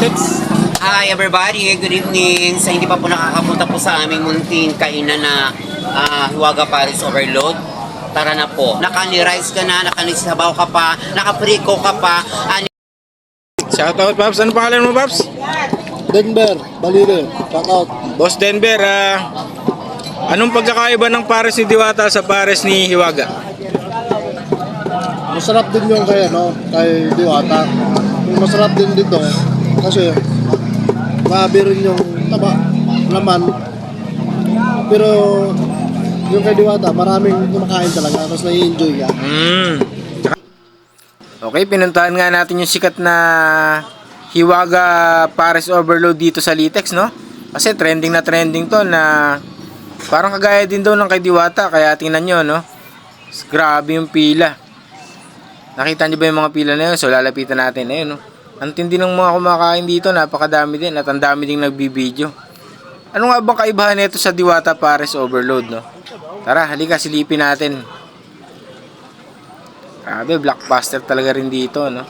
Litex. Hi everybody, good evening. Sa hindi pa po nakakapunta po sa aming munting kainan na ah, Hiwaga Paris Overload, tara na po. Nakani-rice ka na, nakanisabaw ka pa, nakapriko ka pa, ani Shoutout, Paps. Ano pangalan mo, Paps? Denver, Balire, shoutout. Boss Denver, ah, anong pagkakaiba ng pares ni Diwata sa pares ni Hiwaga? Masarap din yung kay, ano, kay Diwata. Masarap din dito, kasi grabe rin yung taba, laman. Pero yung kay Diwata, maraming kumakain talaga, tapos nai-enjoy ka. Mm. Okay, pinuntahan nga natin yung sikat na Hiwaga Pares Overload dito sa Litex, no? Kasi trending na trending to na parang kagaya din daw ng kay Diwata, kaya tingnan nyo, no? Grabe yung pila. Nakita nyo ba yung mga pila na yun? So lalapitan natin, ayun, no? Ang tindi ng mga kumakain dito, napakadami din at ang dami ding nagbibideo. Ano nga bang kaibahan nito sa Diwata Pares Overload, no? Tara, halika, silipin natin. Grabe, blockbuster talaga rin dito, no?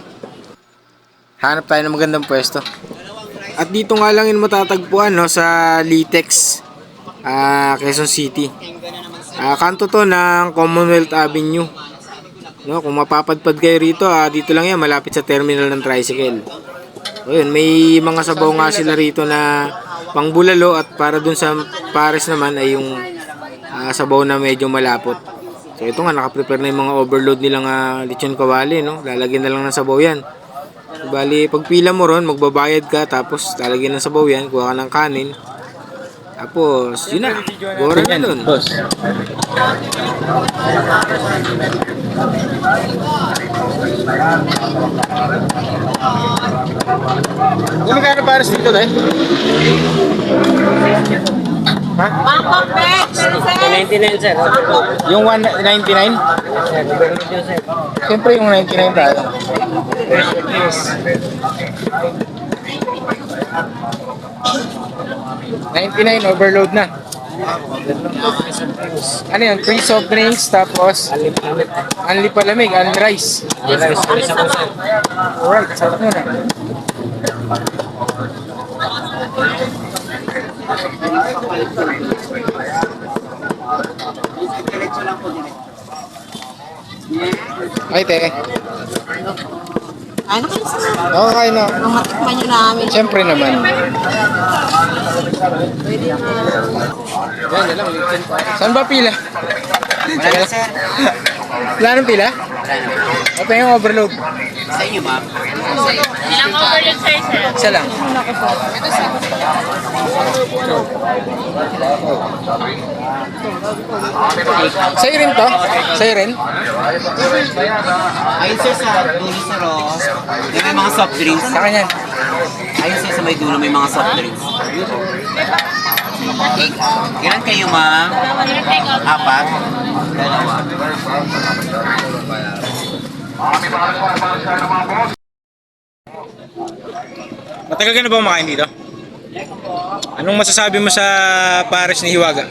Hanap tayo ng magandang pwesto. At dito nga lang yun matatagpuan, no, sa Litex, ah, Quezon City. Ah, kanto to ng Commonwealth Avenue. No, kung mapapadpad kayo rito, ah, dito lang yan, malapit sa terminal ng tricycle. So, yun, may mga sabaw nga sila rito na pangbulalo at para dun sa pares naman ay yung ah, sabaw na medyo malapot. So ito nga, nakaprepare na yung mga overload nilang uh, lechon kawali, no? Lalagyan na lang ng sabaw yan. Bali, pag pila mo ron, magbabayad ka, tapos lalagyan ng sabaw yan, kuha ka ng kanin. Tapos, yun na. Gora na nun. Ano magkano pares dito, tayo? Ha? Mangkok, Bex! 99, sir. Yung 199? Siyempre yung 99 tayo. Ninety-nine, overload na. Ano yan? Free soft drinks, tapos unli palamig, unli rice. Alright, sarap mo na. Ay, te. Ano kayo sa Okay na. Nung matikman nyo namin. Siyempre naman. Pwede na. Saan ba pila? Wala na sir. Wala nang pila? Ito yung overload. Sa inyo ma'am. Ilang overload sir, sir? Isa lang. Sa'yo rin to? Sa'yo rin? Ayun sir sa dulo oh. Yung may mga soft drinks. Sa kanya. Ayun sir sa may dulo may mga soft drinks. Ilan kayo ma'am? Apat? Dalawa. Matagal ka na ba kumakain dito? Anong masasabi mo sa pares ni Hiwaga?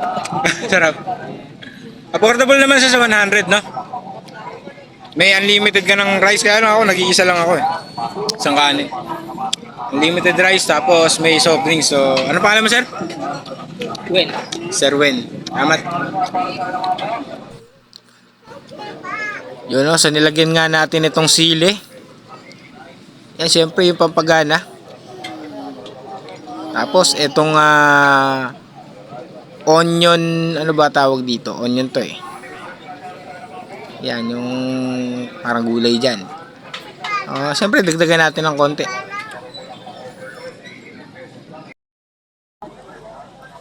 Sarap. Affordable naman siya sa 100, no? May unlimited ka ng rice, kaya lang ako, nag-iisa lang ako eh. Isang kanin. Unlimited rice, tapos may soft drinks. So, ano pangalan mo, sir? Well. Sir Wen. Amat. Yun o, so nilagyan nga natin itong sili. Yan, syempre yung pampagana. Tapos, itong ah, onion, ano ba tawag dito? Onion to eh. Yan, yung parang gulay dyan. Ah, syempre, dagdagan natin ng konti.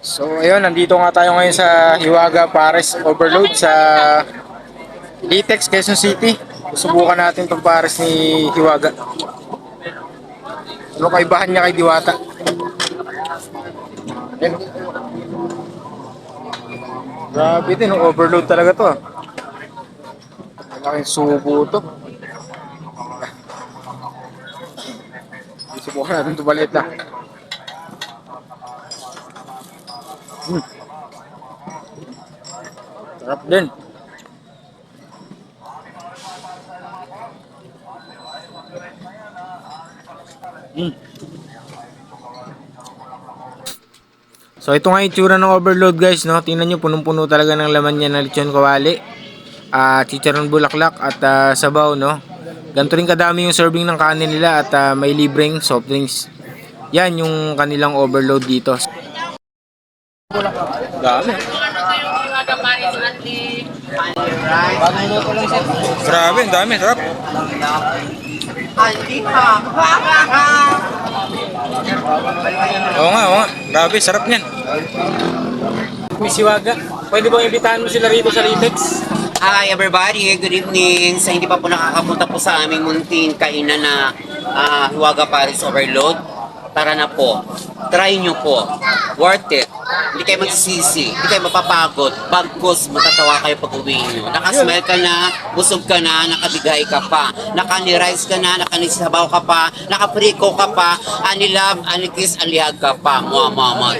So ayun, nandito nga tayo ngayon sa Hiwaga Pares Overload sa Litex, Quezon City. Subukan natin itong pares ni Hiwaga. Ano kaibahan niya kay Diwata? Ayun. Grabe din, overload talaga to. ah. Malaking subo to. Subukan natin ito balit na. Sarap din. So ito nga itsura ng overload guys, no? Tingnan nyo, punong-puno talaga ng laman niya ng lechon kawali. Ah, chicharon bulaklak at ah, sabaw, no? Ganito rin kadami yung serving ng kanin nila at ah, may libreng soft drinks. Yan yung kanilang overload dito. Dami. Grabe, ang dami, sarap. Oo nga, oo nga. Grabe, sarap niyan. Miss Iwaga, pwede bang imbitahan mo sila rito sa Litex? Hi everybody, good evening. Sa hindi pa po nakakapunta po sa aming munting kainan na ah, Hiwaga Paris Overload, tara na po. Try nyo po. Worth it. Hindi kayo magsisisi. Hindi kayo mapapagod. Bagkus, matatawa kayo pag uwi nyo. Nakasmile ka na, busog ka na, nakabigay ka pa. Nakani-rice ka na, nakanisabaw ka pa, nakapriko ka pa, anilab, anikis, alihag ka pa. Mua, mua, mua.